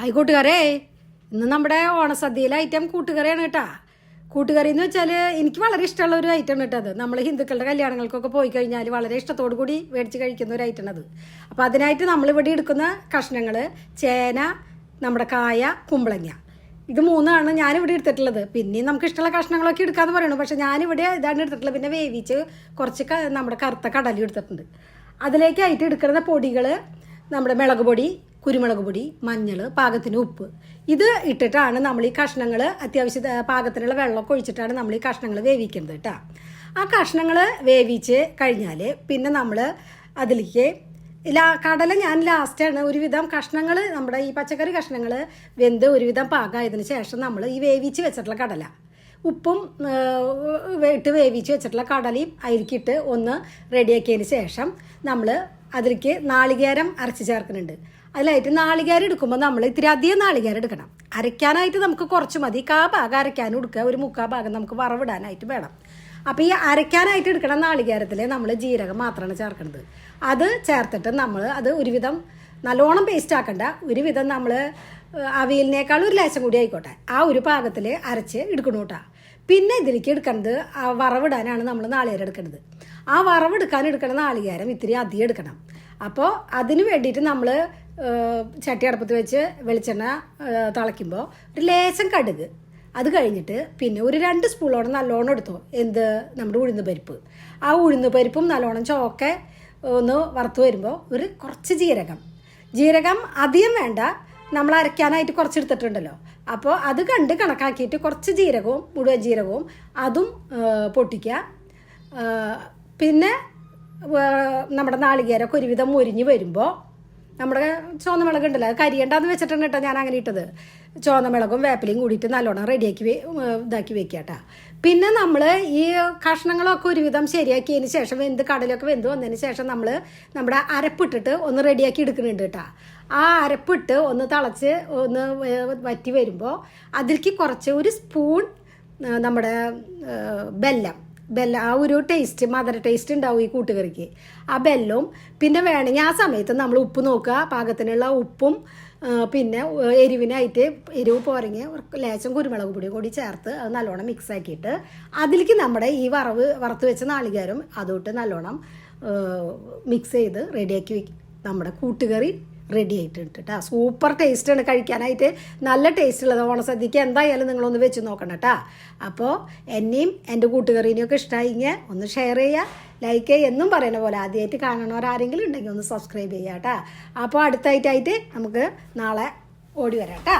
Hi കൂട്ടുകാരെ ഇന്ന് നമ്മുടെ ഓണസദ്യയിലെ ഐറ്റം കൂട്ടുകറിയാണ് കേട്ടാ. കൂട്ടുകറി എന്ന് വെച്ചാൽ എനിക്ക് വളരെ ഇഷ്ടമുള്ള ഒരു ഐറ്റം കേട്ടത്. നമ്മൾ ഹിന്ദുക്കളുടെ കല്യാണങ്ങൾക്കൊക്കെ പോയി കഴിഞ്ഞാൽ വളരെ ഇഷ്ടത്തോടു കൂടി മേടിച്ച് കഴിക്കുന്ന ഒരു ഐറ്റം അത്. അപ്പോൾ അതിനായിട്ട് നമ്മളിവിടെ എടുക്കുന്ന കഷ്ണങ്ങൾ ചേന നമ്മുടെ കായ കുമ്പളങ്ങ. ഇത് മൂന്നാണ് ഞാനിവിടെ എടുത്തിട്ടുള്ളത്. പിന്നെയും നമുക്ക് ഇഷ്ടമുള്ള കഷ്ണങ്ങളൊക്കെ എടുക്കാമെന്ന് പറയണു. പക്ഷെ ഞാനിവിടെ ഇതാണ് എടുത്തിട്ടുള്ളത്. പിന്നെ വേവിച്ച് കുറച്ച് നമ്മുടെ കറുത്ത കടലും എടുത്തിട്ടുണ്ട്. അതിലേക്കായിട്ട് എടുക്കുന്ന പൊടികൾ നമ്മുടെ മുളക് പൊടി കുരുമുളക് പൊടി മഞ്ഞൾ പാകത്തിന് ഉപ്പ്. ഇത് ഇട്ടിട്ടാണ് നമ്മൾ ഈ കഷ്ണങ്ങൾ അത്യാവശ്യ പാകത്തിനുള്ള വെള്ളമൊക്കെ ഒഴിച്ചിട്ടാണ് നമ്മൾ ഈ കഷ്ണങ്ങൾ വേവിക്കുന്നത് കേട്ടോ. ആ കഷ്ണങ്ങൾ വേവിച്ച് കഴിഞ്ഞാൽ പിന്നെ നമ്മൾ അതിലേക്ക് ലാ കടല ഞാൻ ലാസ്റ്റാണ് ഒരുവിധം കഷ്ണങ്ങൾ നമ്മുടെ ഈ പച്ചക്കറി കഷ്ണങ്ങൾ വെന്ത് ഒരുവിധം പാകമായതിനു ശേഷം നമ്മൾ ഈ വേവിച്ച് വെച്ചിട്ടുള്ള കടല. ഉപ്പും ഇട്ട് വേവിച്ച് വെച്ചിട്ടുള്ള കടലയും അതിലേക്കിട്ട് ഒന്ന് റെഡിയാക്കിയതിന് ശേഷം നമ്മൾ അതിലേക്ക് നാളികേരം അരച്ച് ചേർക്കുന്നുണ്ട്. അതിലായിട്ട് നാളികേരം എടുക്കുമ്പോൾ നമ്മൾ ഇത്തിരി അധികം നാളികേരം എടുക്കണം. അരയ്ക്കാനായിട്ട് നമുക്ക് കുറച്ച് മതി. കാ ഭാഗം അരയ്ക്കാനും എടുക്കുക. ഒരു മുക്കാ ഭാഗം നമുക്ക് വറവിടാനായിട്ട് വേണം. അപ്പോൾ ഈ അരയ്ക്കാനായിട്ട് എടുക്കണ നാളികേരത്തിൽ നമ്മൾ ജീരകം മാത്രമാണ് ചേർക്കുന്നത്. അത് ചേർത്തിട്ട് നമ്മൾ അത് ഒരുവിധം നല്ലോണം പേസ്റ്റ് ആക്കണ്ട. ഒരുവിധം നമ്മൾ അവിയലിനേക്കാൾ ഒരു ലേശം കൂടി ആയിക്കോട്ടെ. ആ ഒരു പാകത്തിൽ അരച്ച് എടുക്കണം കേട്ടോ പിന്നെ ഇതിലേക്ക് എടുക്കുന്നത് വറവിടാനാണ് നമ്മൾ നാളികേരം എടുക്കുന്നത് ആ വറവെടുക്കാൻ എടുക്കണ നാളികേരം ഇത്തിരി അധികം എടുക്കണം. അപ്പോൾ അതിന് വേണ്ടിയിട്ട് നമ്മൾ ചട്ടി അടുപ്പത്ത് വെച്ച് വെളിച്ചെണ്ണ തിളയ്ക്കുമ്പോൾ ഒരു ലേശം കടുക്. അത് കഴിഞ്ഞിട്ട് പിന്നെ ഒരു രണ്ട് സ്പൂളോളം നല്ലോണം എടുത്തു. എന്ത്? നമ്മുടെ ഉഴുന്ന് പരിപ്പ്. ആ ഉഴുന്ന് പരിപ്പും നല്ലോണം ചോക്കെ ഒന്ന് വറുത്ത് വരുമ്പോൾ ഒരു കുറച്ച് ജീരകം. ജീരകം അധികം വേണ്ട. നമ്മൾ അരയ്ക്കാനായിട്ട് കുറച്ച് എടുത്തിട്ടുണ്ടല്ലോ. അപ്പോൾ അത് കണ്ട് കണക്കാക്കിയിട്ട് കുറച്ച് ജീരകവും മുഴുവൻ ജീരകവും അതും പൊട്ടിക്കുക പിന്നെ നമ്മുടെ നാളികേരമൊക്കെ ഒരുവിധം മുരിഞ്ഞ് വരുമ്പോൾ നമ്മുടെ ചുവന്ന മുളക് ഉണ്ടല്ലോ അത് കരിയണ്ടെന്ന് വെച്ചിട്ടാണ് കേട്ടോ ഞാൻ അങ്ങനെ ഇട്ടത്. ചുവന്ന മുളകും വേപ്പിലയും കൂടിയിട്ട് നല്ലോണം റെഡിയാക്കി ഇതാക്കി വെക്കുക കേട്ടോ പിന്നെ നമ്മൾ ഈ കഷ്ണങ്ങളൊക്കെ ഒരുവിധം ശരിയാക്കിയതിന് ശേഷം വെന്ത് കടലൊക്കെ വെന്ത് വന്നതിന് ശേഷം നമ്മൾ നമ്മുടെ അരപ്പിട്ടിട്ട് ഒന്ന് റെഡിയാക്കി എടുക്കുന്നുണ്ട് കേട്ടോ. ആ അരപ്പിട്ട് ഒന്ന് തിളച്ച് ഒന്ന് വറ്റി വരുമ്പോൾ അതിലേക്ക് കുറച്ച് ഒരു സ്പൂൺ നമ്മുടെ ബെല്ലം ബെല്ലം ആ ഒരു ടേസ്റ്റ് മധുര ടേസ്റ്റ് ഉണ്ടാവും ഈ കൂട്ടുകറിക്ക്. ആ ബെല്ലവും പിന്നെ വേണമെങ്കിൽ ആ സമയത്ത് നമ്മൾ ഉപ്പ് നോക്കുക. പാകത്തിനുള്ള ഉപ്പും പിന്നെ എരിവിനായിട്ട് എരിവ് പോരങ്ങി ലേശം കുരുമുളക് പൊടി കൂടി ചേർത്ത് അത് നല്ലോണം മിക്സ് ആക്കിയിട്ട് അതിലേക്ക് നമ്മുടെ ഈ വറവ് വറുത്ത് വെച്ച നാളികേരം അതോട്ട് നല്ലോണം മിക്സ് ചെയ്ത് റെഡിയാക്കി വെക്കും നമ്മുടെ കൂട്ടുകറി റെഡി ആയിട്ടുണ്ട് കേട്ടോ സൂപ്പർ ടേസ്റ്റ് ടേസ്റ്റാണ് കഴിക്കാനായിട്ട്. നല്ല ടേസ്റ്റ് ഉള്ളത്. ഓണസദ്യക്ക് എന്തായാലും നിങ്ങളൊന്ന് വെച്ച് നോക്കണം കേട്ടോ അപ്പോൾ എന്നെയും എന്റെ കൂട്ടുകറിനെയും ഒക്കെ ഇഷ്ടമായിങ്ങ ഒന്ന് ഷെയർ ചെയ്യുക ലൈക്ക് എന്നും പറയുന്ന പോലെ ആദ്യമായിട്ട് കാണണവരാരെങ്കിലും ഉണ്ടെങ്കിൽ ഒന്ന് സബ്സ്ക്രൈബ് ചെയ്യാം കേട്ടോ അപ്പോൾ അടുത്തായിട്ടായിട്ട് നമുക്ക് നാളെ ഓടി വരാം കേട്ടോ